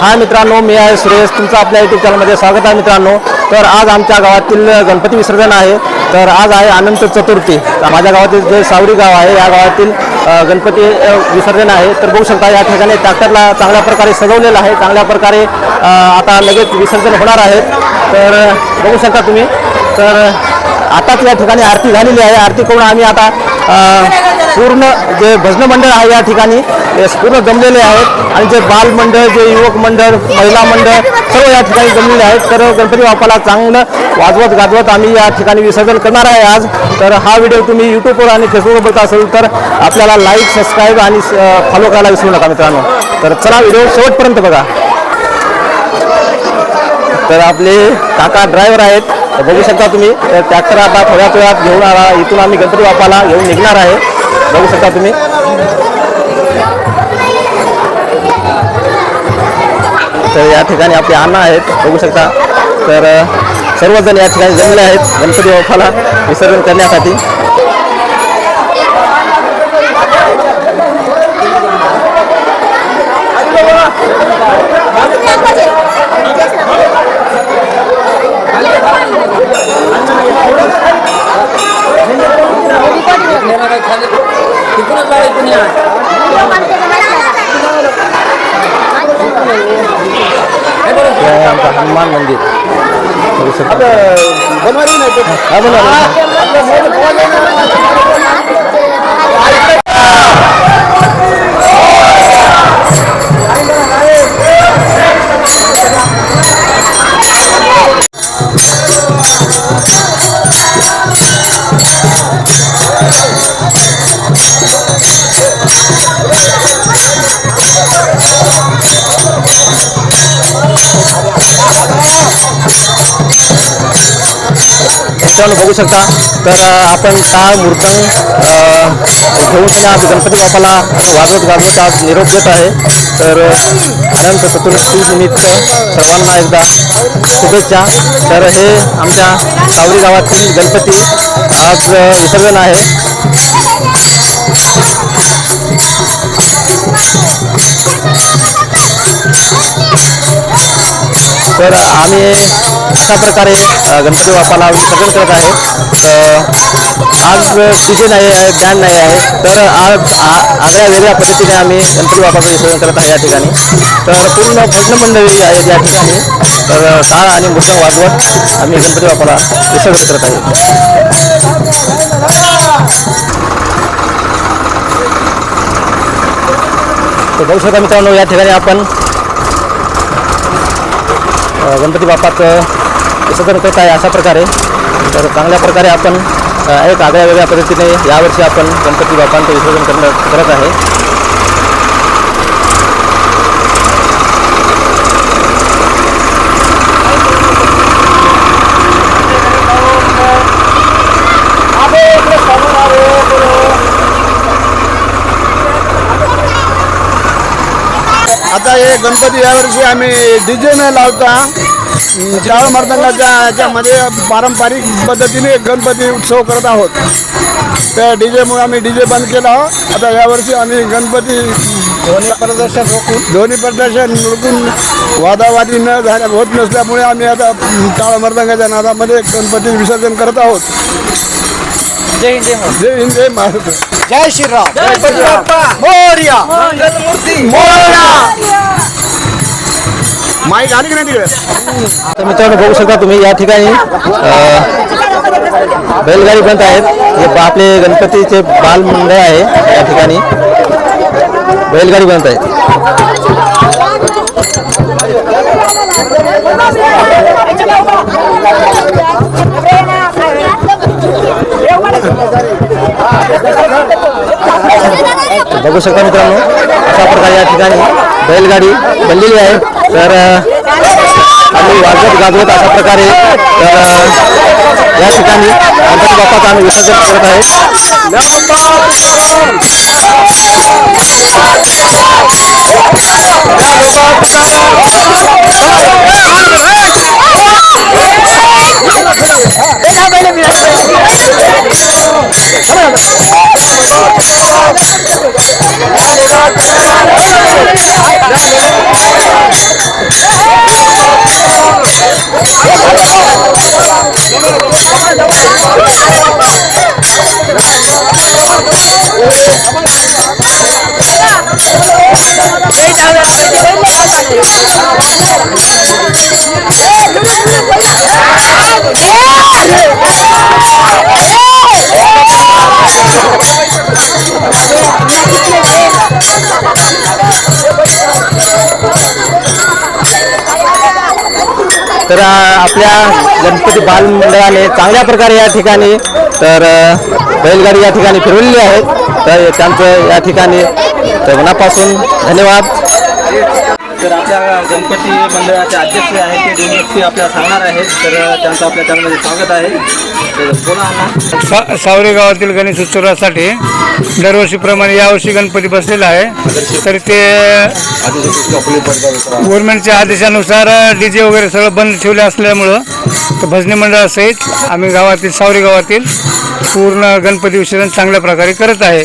हाय मित्रांनो मी आहे सुरेश. तुमचं आपल्या युट्यूब चॅनलमध्ये स्वागत आहे मित्रांनो. तर आज आमच्या गावातील गणपती विसर्जन आहे. तर आज आहे अनंत चतुर्थी. तर माझ्या गावातील जे सावरी गाव आहे या गावातील गणपती विसर्जन आहे. तर बघू शकता या ठिकाणी ट्रॅक्टरला चांगल्या प्रकारे सजवलेलं आहे. चांगल्या प्रकारे आता लगेच विसर्जन होणार आहे. तर बघू शकता तुम्ही. तर आताच या ठिकाणी आरती झालेली आहे. आरती करून आम्ही आता पूर्ण जे भजन मंडळ आहे या ठिकाणी पूर्ण जमलेले आहेत. आणि जे बाल मंडळ जे युवक मंडळ महिला मंडळ सर्व या ठिकाणी जमलेले आहेत. तर गणपती बाप्पाला चांगलं वाजवत गाजवत आम्ही या ठिकाणी विसर्जन करणार आहे आज. तर हा व्हिडिओ तुम्ही यूट्यूबवर आणि फेसबुकवर बघत असेल तर आपल्याला लाईक सबस्क्राईब आणि फॉलो करायला विसरू नका मित्रांनो. तर चला व्हिडिओ शेवटपर्यंत बघा. तर आपले काका ड्रायव्हर आहेत. तर बघू शकता तुम्ही तर ट्रॅक्टर आता थोड्याच वेळात घेऊन आला. इथून आम्ही गणपती बाप्पाला घेऊन निघणार आहे. बघू शकता तुम्ही. तर या ठिकाणी आपले अण्णा आहेत. बघू शकता. तर सर्वजण या ठिकाणी जमले आहेत गणपती बाप्पाला विसर्जन करण्यासाठी. हनुमान मंदिर बघू शकता हा, बनवा. मित्रांनो बघू शकता. तर आपण त्या मृदंग घेऊन आज गणपती बाप्पाला वाजवत गाजत आज निरोप देत आहे. तर अनंत चतुर्थी निमित्त सर्वांना एकदा शुभेच्छा. तर हे आमच्या सावरी गावातील गणपती आज विसर्जन आहे. तर आम्ही अशा प्रकारे गणपती बाप्पाला विसर्जन करत आहे. तर आज डी नाही आहे बँड नाही आहे. तर आज आगळ्या वेगळ्या पद्धतीने आम्ही गणपती बाप्पाचं विसर्जन करत आहे या ठिकाणी. तर पूर्ण भजन मंडळी आहेत या ठिकाणी तर टाळ आणि मृदंग वाजवत आम्ही गणपती बाप्पाला विसर्जन करत आहे तर बघू शकता मित्रांनो या ठिकाणी आपण गणपती बाप्पाचं विसर्जन करत आहे अशा प्रकारे. तर चांगल्या प्रकारे आपण एक आगळ्या वेगळ्या पद्धतीने यावर्षी आपण गणपती बाप्पांचं विसर्जन करणं करत आहे. आता हे गणपती यावर्षी आम्ही डीजे न लावता टाळ मर्दंगाच्या याच्यामध्ये पारंपरिक पद्धतीने गणपती उत्सव करत आहोत. त्या डीजेमुळे आम्ही डीजे बंद केला आता यावर्षी आम्ही गणपती ध्वनी प्रदर्शन रोखून. ध्वनी प्रदर्शन रोखून वादावादी न झाल्या होत नसल्यामुळे आम्ही आता टाळ मर्दंगाच्या नादामध्ये गणपती विसर्जन करत आहोत. जय हिंद जय हिंद जय महाराष्ट्र. जय श्रीराम। गणपती बाप्पा मोर्या। माईक आली की नाही तिकडे तर मित्रांनो बघू शकता तुम्ही या ठिकाणी बैलगाडी बनत आहेत हे बा- आपले गणपतीचे बाल मंडळ आहे या ठिकाणी बैलगाडी बनत आहेत बघू शकता मित्रांनो अशा प्रकारे या ठिकाणी बैलगाडी बनलेली आहे. तर आम्ही वाजवत गाजवत अशा प्रकारे तर या ठिकाणी गणपती बाप्पाचं आम्ही विसर्जन करत आहे. तर आपल्या गणपती बाल मंडळाने चांगल्या प्रकारे या ठिकाणी तर बैलगाडी या ठिकाणी फिरवलेली आहे. तर त्यांचं या ठिकाणी तर मनापासून धन्यवाद. तर आपल्या गणपती मंडळाचे अध्यक्ष आहेत ते दोन व्यक्ती आपल्याला सांगणार आहेत. तर त्यांचं आपल्या त्यामध्ये स्वागत आहे. तर बोला अण्णा. सा सावरे गावातील गणेश उत्सवासाठी दरवर्षीप्रमाणे यावर्षी गणपती बसलेला आहे. तर ते गव्हर्नमेंटच्या आदेशानुसार डी जे वगैरे सगळं बंद ठेवले असल्यामुळं तर भजनी मंडळासहित आम्ही गावातील सावरे गावातील पूर्ण गणपती विसर्जन चांगल्या प्रकारे करत आहे.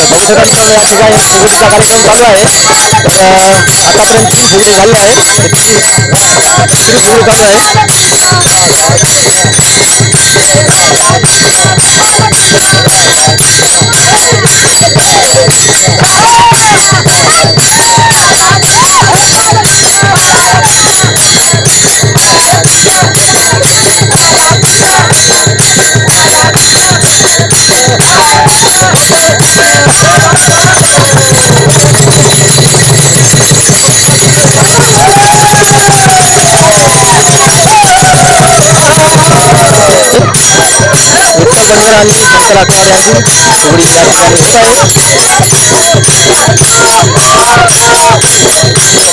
गणपतीचा उठला तर मित्रांनो, या ठिकाणी संगीतचा कार्यक्रम चालू आहे तर आतापर्यंत बोलणी झाली आहे संगीत सुरू चालू आहे विठ्ठल मंदिर आणि शंकर आखाडे यांची एवढी या ठिकाणी होत आहे तर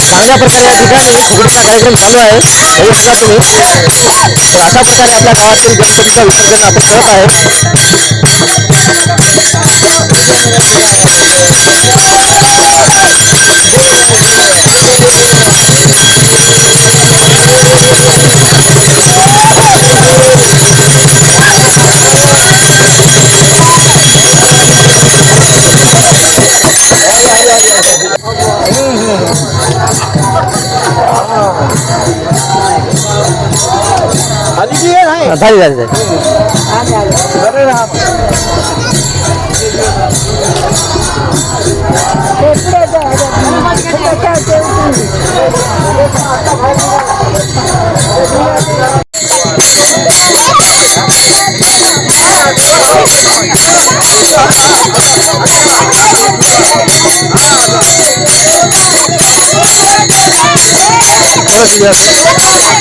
चांगल्या प्रकारे या ठिकाणी फुगडीचा कार्यक्रम चालू आहे. बघू शकता तुम्ही. तर अशा प्रकारे आपल्या गावातील गणपतीचा विसर्जन आपण करत आहे. झाली झाली Yes, yes.